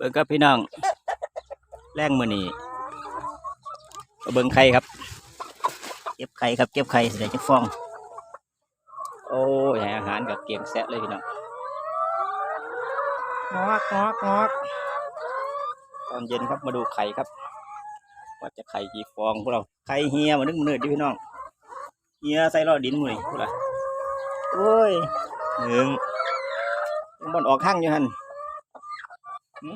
เบิ่งครับพี่น้อง แรงมือนี่เบิ่งไข่ครับ เก็บไข่ครับเก็บไข่เสียจะฟอง โอ้ยให้อาหารกับเกมแซะเลยพี่น้องงอกงอกงอกตอนเย็นครับมาดูไข่ครับ ว่าจะไข่กี่ฟองพวกเราไข่เฮียมานึกมือดิพี่น้องเฮียใส่รอดินมือนี่พวกเราโอ้ยหนึ่งบอลออกข้างอยู่หัน หึ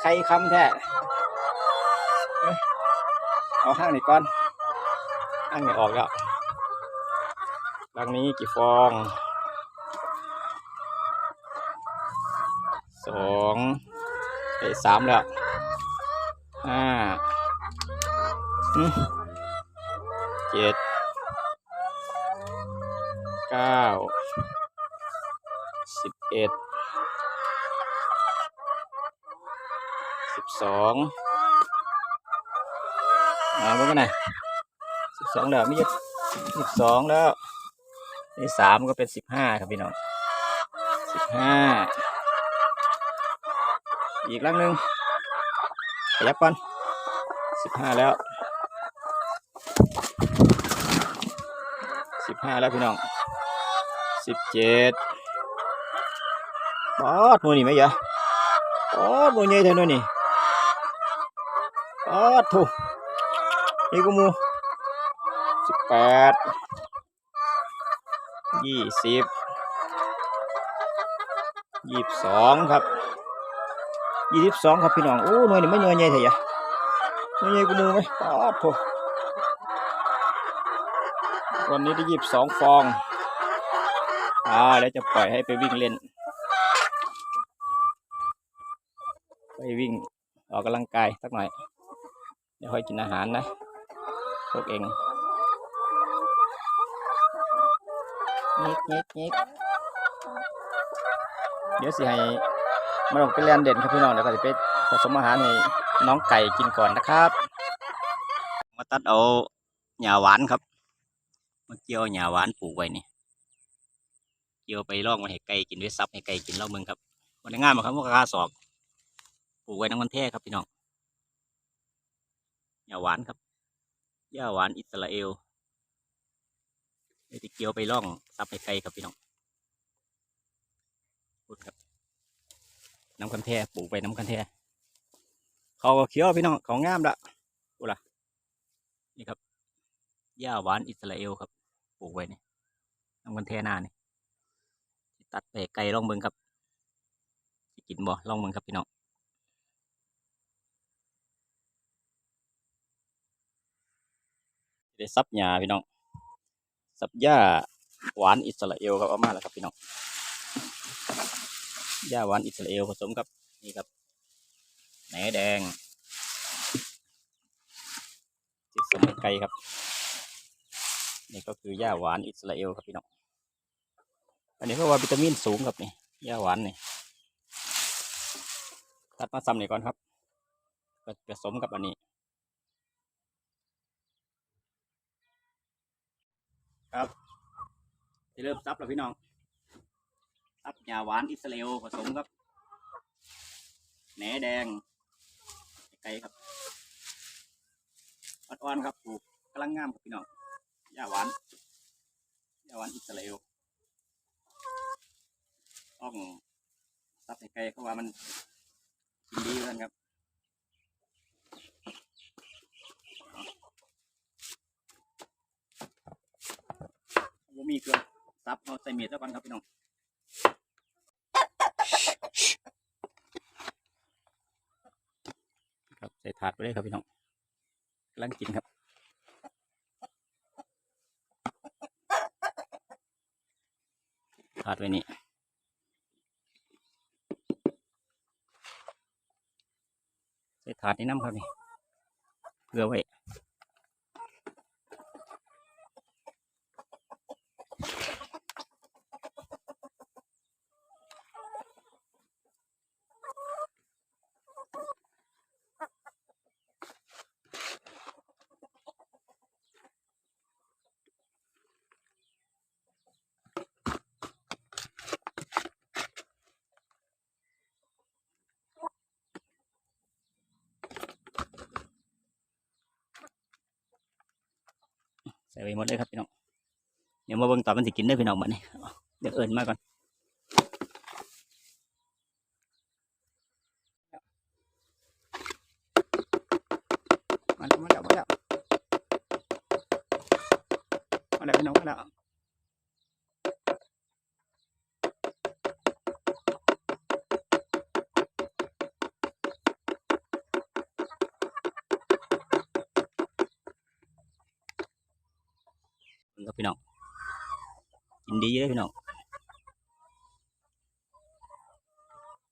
ไข่คำแท้เอาข้างนี่ก่อนข้างนี่ออกแล้วรังนี้กี่ฟองสองไอ้สามแล้วห้าเจ็ดเก้า สิบสองมาเมื่อกันนะสิบสองแล้วไม่ใช่สิบสองแล้วนี่สามก็เป็นสิบห้าครับพี่น้องสิบห้าอีกลังหนึ่งขยับก่อนสิบห้าแล้วสิบห้าแล้วพี่น้องสิบเจ็ดปอดมือนี่ไหมยะปอดมือใหญ่เท่านั้นนี่ ปอดถูกนี่กูมูสิบแปดยี่สิบยี่สิบสองครับยี่สิบสองครับพี่น้องโอ้หน่วยนี่ไม่หน่วยใหญ่เถอะยะหน่วยใหญ่กูมูไหมปอดโถวันนี้ได้ยี่สิบสองฟองอ่าแล้วจะปล่อยให้ไปวิ่งเล่น ไปวิ่งออกกำลังกายสักหน่อย เดี๋ยวค่อยกินอาหารนะ พวกเองนิกนิกนิกเดี๋ยวสิให้มาลงไปเรียนเด่นครับพี่น้องเดี๋ยวก็จะไปผสมอาหารให้น้องไก่กินก่อนนะครับ มาตัดเอาหญ้าหวานครับมาเกี่ยวหญ้าหวานปลูกไว้นี่เกี่ยวไปล่องไว้ให้ไก่กินไว้ซับให้ไก่กินเล่ามืองครับวันนี้งายมาครับว่ากาศอกปลูกไว้น้ำมันแท้ครับพี่น้อง หญ้าหวานครับหญ้าหวานอิสราเอลเดี๋ยวเกี่ยวไปล่องซับให้ไก่ครับพี่น้องพูดครับน้ำกันแท้ปลูกไปน้ำกันแท้เขาเขียวพี่น้องเขางามละกูล่ะนี่ครับหญ้าหวานอิสราเอลครับปลูกไว้นี่น้ำกันแท้หน้านี่ตัดไปไกลล่องเบิงครับกินบ่ล่องเบิงครับพี่น้อง ได้ซับหญ้าพี่น้องซับหญ้าหวานอิสราเอลครับเอามาแล้วครับพี่น้องหญ้าหวานอิสราเอลผสมกับนี่ครับแหนแดงจิกสมุนไก่ครับ นี่ก็คือหญ้าหวานอิสราเอลครับพี่น้องอันนี้เพราะว่าวิตามินสูงครับนี่หญ้าหวานนี่ตัดมาซ้ำนี่ก่อนครับผสมกับอันนี้ ครับจะเริ่มซับแล้วพี่น้องซับหญ้าหวานอิสราเอลผสมกับแหนแดงไก่ครับอ่อนๆครับปลูกกำลังงามครับพี่น้องหญ้าหวานหญ้าหวานอิสราเอลต้องซับให้ไก่เพราะว่ามันกินดีเหมือนกันครับ มีเครื่องซับเอาใส่เมียดแล้วกันครับพี่น้องครับใส่ถาดไปเลยครับพี่น้องกำลังกินครับถาดไว้นี่ใส่ถาดนี่น้ำครับนี่เกลือไว้ ใส่ไปหมดเลยครับพี่น้องเดี๋ยวมาเบิ่งตอมันสิกินได้พี่น้องบัดนี้เอาเดี๋ยวเอิญมาก่อนมาแล้วมาแล้วมาแล้วมาแล้วพี่น้องมาแล้ว ครับพี่น้องกินดีเลยพี่น้อง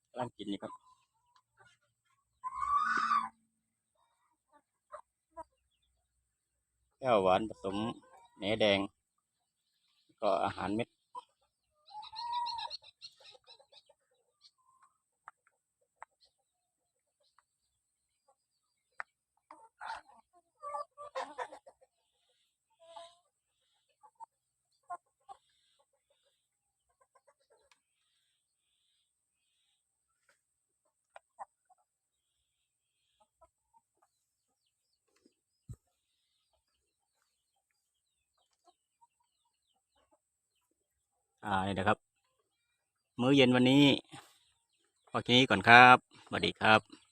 กำลังกินนี่ครับแก้วหวานผสมแหนแดง ก็อาหารเม็ด อ่านี่นะครับ มื้อเย็นวันนี้พอแค่นี้ก่อนครับสวัสดีครับ